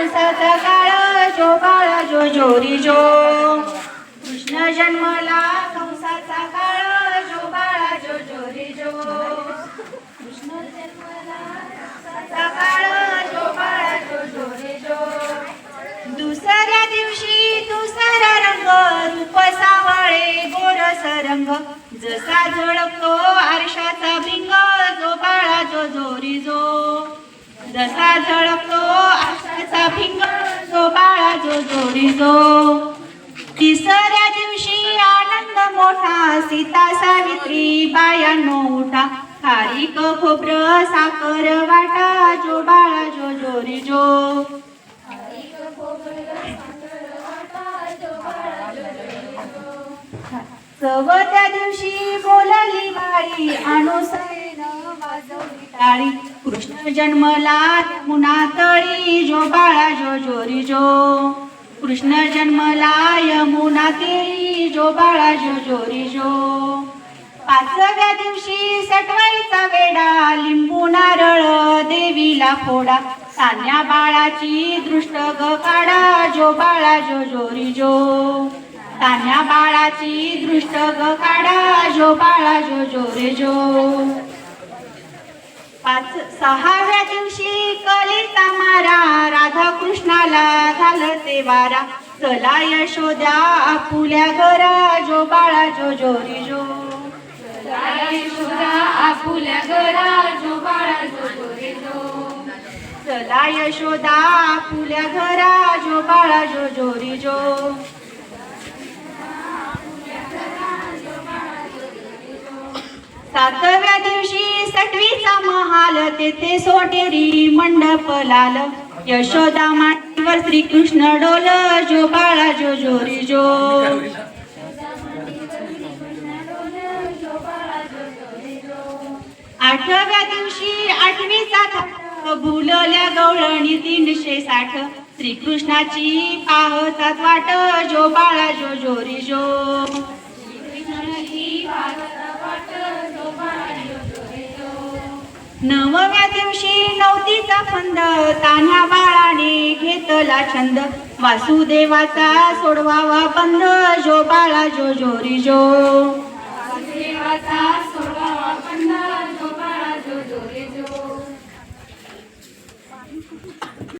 कंसाचा काळ जो जो जोरी जो कृष्ण जन्मला कंसाचा काळ जो जो जोरी जो कृष्ण जन्मला कंसाचा काळ जो जो जोरी जो दुसऱ्या दिवशी दुसरा रंग रूप सावळे गोरस रंग जसा झळकतो आरशाचा भिंग जो जसा झळकतो आरशाचा भिंग? जो बाळा जो जोडी जो तिसऱ्या दिवशी आनंद मोठा सीता सावित्री बायानो उठा. खारीक खोबरं साखर वाटा जो बाळा जो जोरी जो चवथ्या दिवशी बोलली बाळी अनुसरेन वाजवली टाळी. कृष्ण जन्मला यमुना तळी जो बाळा जो जोरी जो. कृष्ण जन्मला यमुना तेरी जो बाळा जो जोरी जो. पाचव्या दिवशी सटवाईचा वेडा लिंबू नारळ देवीला फोडा. सान्या बाळाची दृष्ट ग काढा जो बाळा जो जोरी जो. तान्या बाळाची दृष्ट ग काढा जो बाळा जो जोरे जो. पाच सहाव्या दिवशी कलिता मारा राधा कृष्णाला झालं ते वारा. चला यशोद्या आपुल्या घरा जो बाळा जो जोरी जो. चला यशोदा आपुल्या घरा जो बाळा जो जोरी जो. चला यशोदा आपुल्या घरा जो बाळा जो जोरी जो. सातव्या दिवशी सटवीचा महाल तेथे सोटेरी मंडप लाल. यशोदा माटीवर श्रीकृष्ण डोल जो बाळा जो जोरी जो. आठव्या दिवशी आठवीचा भुलल्या गवळणी तीनशे साठ. श्रीकृष्णाची पाहतात वाट जो बाळा नवव्या दिवशी नवतीचा फंद तान्या बाळाने घेतला छंद. वासुदेवाचा सोडवावा बंद जो बाळा जो जोरी जो. वासुदेवाचा सोडवावा